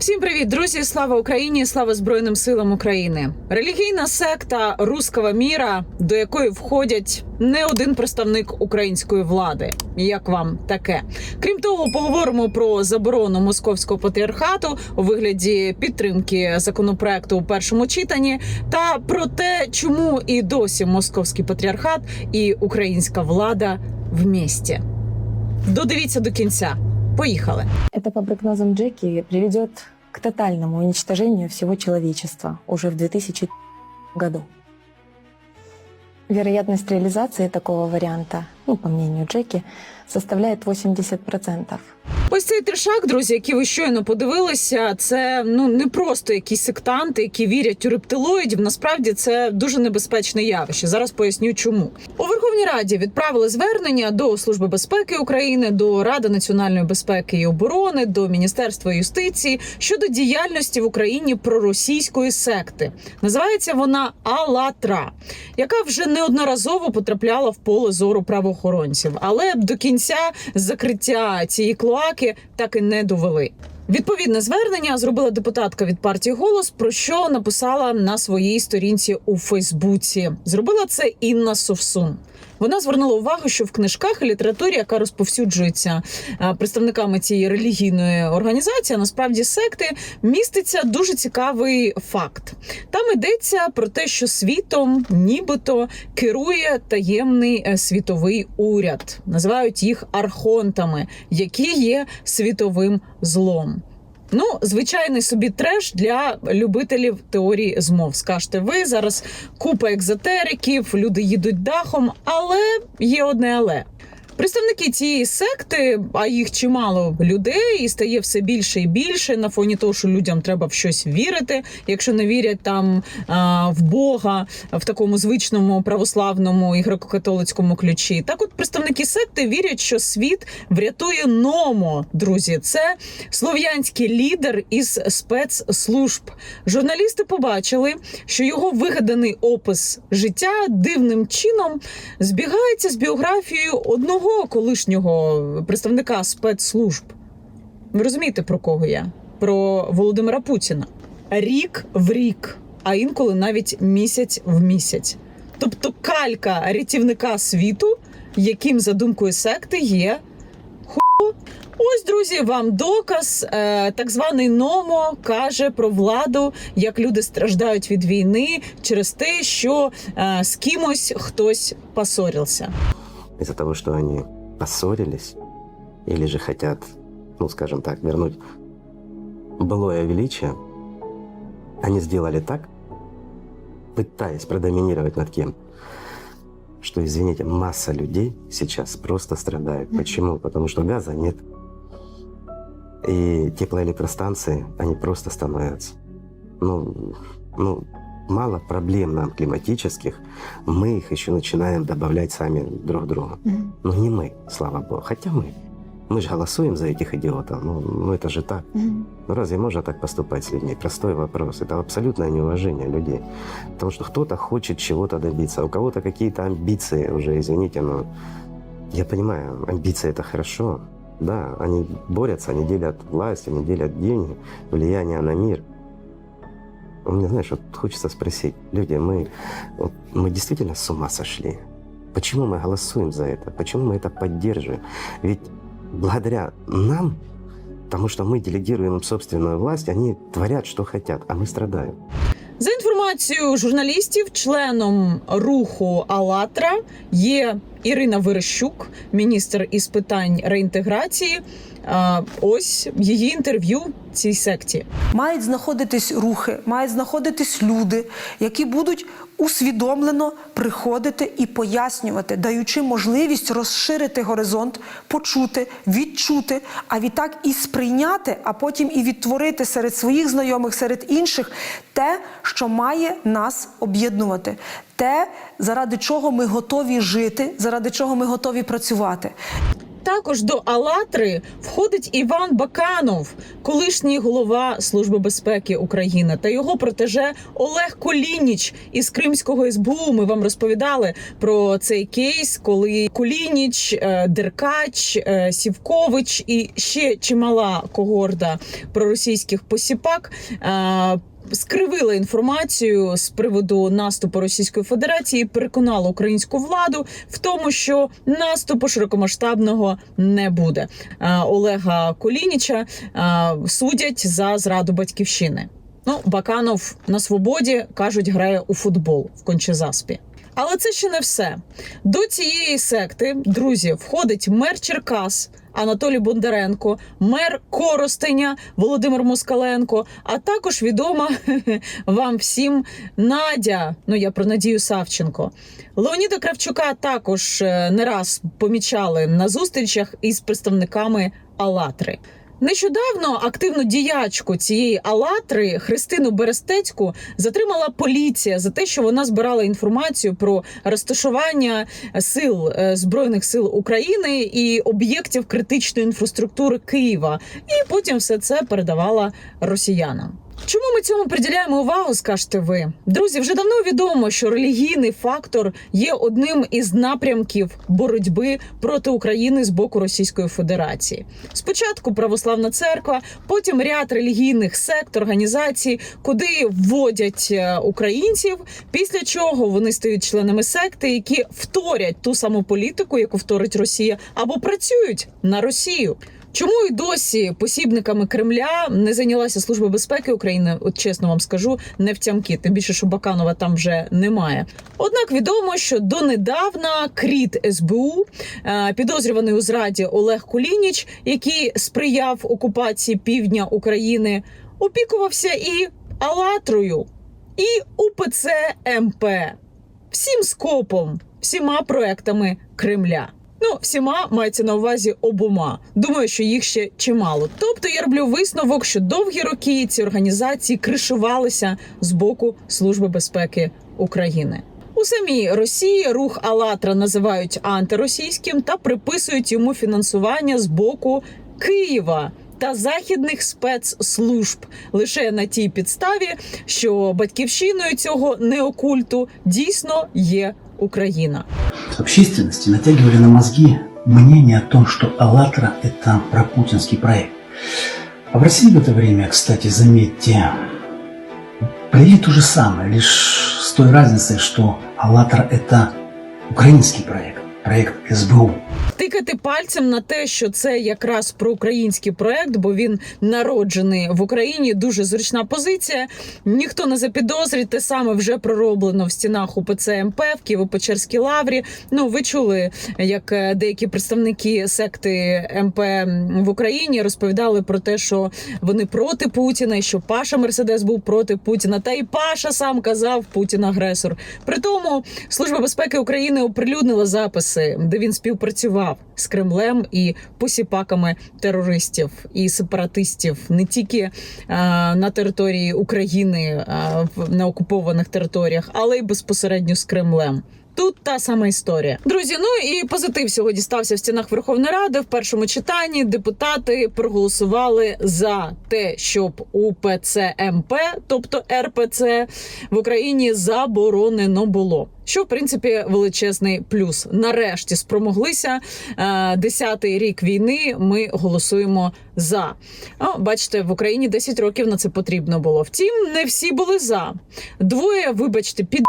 Всім привіт, друзі! Слава Україні! Слава Збройним силам України! Релігійна секта Руского міра, до якої входять не один представник української влади. Як вам таке? Крім того, поговоримо про заборону московського патріархату у вигляді підтримки законопроекту у першому читанні, та про те, чому і досі московський патріархат і українська влада в місті. Додивіться до кінця. Поїхали! Это, по прогнозам Джеки, приведет к тотальному уничтожению всего человечества уже в 2000 году. Вероятность реализации такого варианта, ну, по мнению Джеки, составляет 80%. Ось цей трешак, друзі, який ви щойно подивилися, це ну не просто якісь сектанти, які вірять у рептилоїдів. Насправді це дуже небезпечне явище. Зараз поясню, чому у Верховній Раді відправили звернення до Служби безпеки України, до Ради національної безпеки і оборони, до Міністерства юстиції щодо діяльності в Україні проросійської секти. Називається вона Алатра, яка вже неодноразово потрапляла в поле зору правоохоронців, але до кінця закриття цієї клоаки так і не довели. Відповідне звернення зробила депутатка від партії Голос, про що написала на своїй сторінці у Фейсбуці. Зробила це Інна Совсун. Вона звернула увагу, що в книжках і літературі, яка розповсюджується е, представниками цієї релігійної організації, а насправді секти, міститься дуже цікавий факт. Там йдеться про те, що світом нібито керує таємний е, світовий уряд. Називають їх архонтами, які є світовим злом. Ну, звичайний собі треш для любителів теорії змов. Скажете ви зараз купа екзотериків, люди їдуть дахом, але є одне але. Представники цієї секти, а їх чимало людей, і стає все більше і більше на фоні того, що людям треба в щось вірити. Якщо не вірять там в Бога в такому звичному православному і греко-католицькому ключі. Так, от представники секти вірять, що світ врятує Номо. Друзі, це слов'янський лідер із спецслужб. Журналісти побачили, що його вигаданий опис життя дивним чином збігається з біографією одного колишнього представника спецслужб. Ви розумієте, про кого я? Про Володимира Путіна. Рік в рік, а інколи навіть місяць в місяць. Тобто калька рятівника світу, яким за думкою секти є ху. Ось, друзі, вам доказ. Е, Так званий Номо каже про владу, як люди страждають від війни через те, що е, з кимось хтось посорівся. Из-за того, что они поссорились или же хотят, ну, скажем так, вернуть былое величие, они сделали так, пытаясь продоминировать над кем, что, извините, масса людей сейчас просто страдает. Почему? Потому что газа нет. И теплоэлектростанции, они просто становятся. Ну, ну, мало проблем нам климатических, мы их еще начинаем добавлять сами друг другу. Ну не мы, слава богу, хотя мы. Мы же голосуем за этих идиотов, ну, ну это же так. Ну разве можно так поступать с людьми? Простой вопрос. Это абсолютное неуважение людей. Потому что кто-то хочет чего-то добиться, а у кого-то какие-то амбиции уже, извините, но я понимаю, амбиции это хорошо. Да, они борются, они делят власть, они делят деньги, влияние на мир. У меня, знаешь, вот хочется спросить, люди, мы, вот, мы действительно с ума сошли? Почему мы голосуем за это? Почему мы это поддерживаем? Ведь благодаря нам, потому что мы делегируем им собственную власть, они творят, что хотят, а мы страдаем. За інформацією журналістів, членом руху АЛАТРА є Ірина Верещук, міністр із питань реінтеграції. Ось її інтерв'ю цій секті. Мають знаходитись рухи, мають знаходитись люди, які будуть усвідомлено приходити і пояснювати, даючи можливість розширити горизонт, почути, відчути, а відтак і сприйняти, а потім і відтворити серед своїх знайомих, серед інших те, що має нас об'єднувати, те, заради чого ми готові жити, заради чого ми готові працювати. Також до Алатри входить Іван Баканов, колишній голова Служби безпеки України, та його протеже Олег Колініч із Кримського СБУ. Ми вам розповідали про цей кейс, коли Колініч, е, Деркач, е, Сівкович і ще чимала когорда проросійських посіпак. Скривила інформацію з приводу наступу Російської Федерації, і переконала українську владу в тому, що наступу широкомасштабного не буде. Е, Олега Колініча е, судять за зраду батьківщини. Ну, Баканов на свободі кажуть, грає у футбол в Кончезаспі. Але це ще не все. До цієї секти, друзі, входить мер Черкас Анатолій Бондаренко, мер Коростеня Володимир Москаленко, а також відома вам всім Надя. Ну я про Надію Савченко. Леоніда Кравчука також е, не раз помічали на зустрічах із представниками Алатри. Нещодавно активну діячку цієї Алатри Христину Берестецьку затримала поліція за те, що вона збирала інформацію про розташування сил е, збройних сил України і об'єктів критичної інфраструктури Києва, і потім все це передавала росіянам. Чому ми цьому приділяємо увагу, скажете ви? Друзі, вже давно відомо, що релігійний фактор є одним із напрямків боротьби проти України з боку Російської Федерації. Спочатку православна церква, потім ряд релігійних сект, організацій, куди вводять е, українців, після чого вони стають членами секти, які вторять ту саму політику, яку вторить Росія, або працюють на Росію. Чому і досі посібниками Кремля не зайнялася служба безпеки України? От чесно вам скажу, не втямки. Тим більше, що Баканова там вже немає. Однак відомо, що донедавна кріт СБУ, е, підозрюваний у зраді Олег Кулініч, який сприяв окупації півдня України, опікувався і Алатрою, і УПЦ МП, всім скопом, всіма проектами Кремля. Ну, всіма мається на увазі обома. Думаю, що їх ще чимало. Тобто я роблю висновок, що довгі роки ці організації кришувалися з боку Служби безпеки України. У самій Росії рух Алатра називають антиросійським та приписують йому фінансування з боку Києва. Та західних спецслужб лише на тій підставі, що батьківщиною цього неокульту дійсно є Україна. общественности натягивали на мозги мнение о том, что «АЛЛАТРА» — это пропутинский проект. А в России в это время, кстати, заметьте, плели то же самое, лишь с той разницей, что «АЛЛАТРА» — это украинский проект, проект СБУ. Тикати пальцем на те, що це якраз проукраїнський проект, бо він народжений в Україні. Дуже зручна позиція. Ніхто не запідозрить, те саме вже пророблено в стінах УПЦ МП в Києво-Печерській лаврі. Ну, ви чули, як е, деякі представники секти МП в Україні розповідали про те, що вони проти Путіна, і що Паша Мерседес був проти Путіна. Та й Паша сам казав Путін агресор. При тому Служба безпеки України оприлюднила записи, де він співпрацював з Кремлем і посіпаками терористів і сепаратистів не тільки е, на території України на окупованих територіях, але й безпосередньо з Кремлем. Тут та сама історія, друзі. Ну і позитив сьогодні стався в стінах Верховної Ради. В першому читанні депутати проголосували за те, щоб УПЦ МП, тобто РПЦ, в Україні заборонено було. Що в принципі величезний плюс. Нарешті спромоглися Е, десятий рік війни. Ми голосуємо за. О, бачите, в Україні 10 років на це потрібно було. Втім, не всі були за. Двоє, вибачте, під.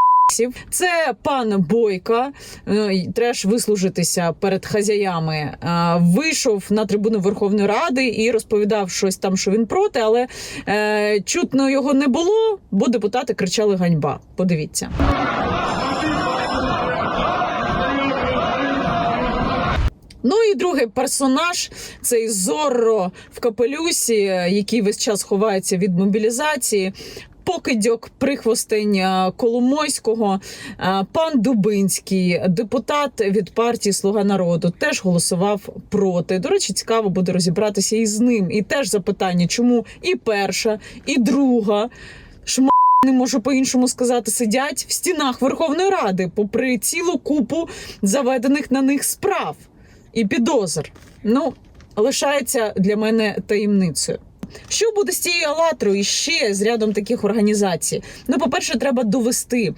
Це пан Бойко, е, треш вислужитися перед хазяями. е, Вийшов на трибуну Верховної Ради і розповідав щось там, що він проти, але е, чутно його не було, бо депутати кричали ганьба. Подивіться. Ну і другий персонаж цей Зорро в капелюсі, який весь час ховається від мобілізації. Покидьок прихвостень е, Коломойського, е, пан Дубинський, депутат від партії Слуга народу, теж голосував проти. До речі, цікаво буде розібратися із ним. І теж запитання, чому і перша, і друга шма не можу по-іншому сказати, сидять в стінах Верховної Ради, попри цілу купу заведених на них справ. і підозр. Ну, лишається для мене таємницею. Що буде з цією Алатрою і ще з рядом таких організацій? Ну, по-перше, треба довести,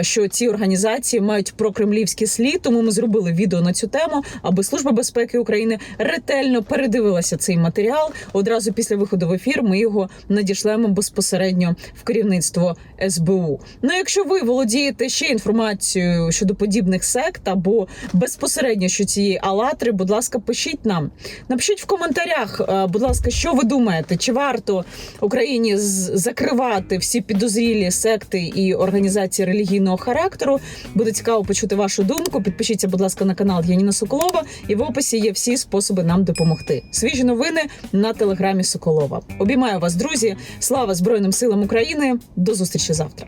що ці організації мають прокремлівські слід, тому ми зробили відео на цю тему, аби Служба безпеки України ретельно передивилася цей матеріал. Одразу після виходу в ефір ми його надішлемо безпосередньо в керівництво СБУ. Ну, якщо ви володієте ще інформацією щодо подібних сект або безпосередньо що цієї Алатри, будь ласка, пишіть нам. Напишіть в коментарях, будь ласка, що ви думаєте, чи варто Україні закривати всі підозрілі секти і організації релігійного характеру? Буде цікаво почути вашу думку. Підпишіться, будь ласка, на канал Яніна Соколова, і в описі є всі способи нам допомогти. Свіжі новини на телеграмі Соколова. Обіймаю вас, друзі. Слава Збройним силам України. До зустрічі завтра.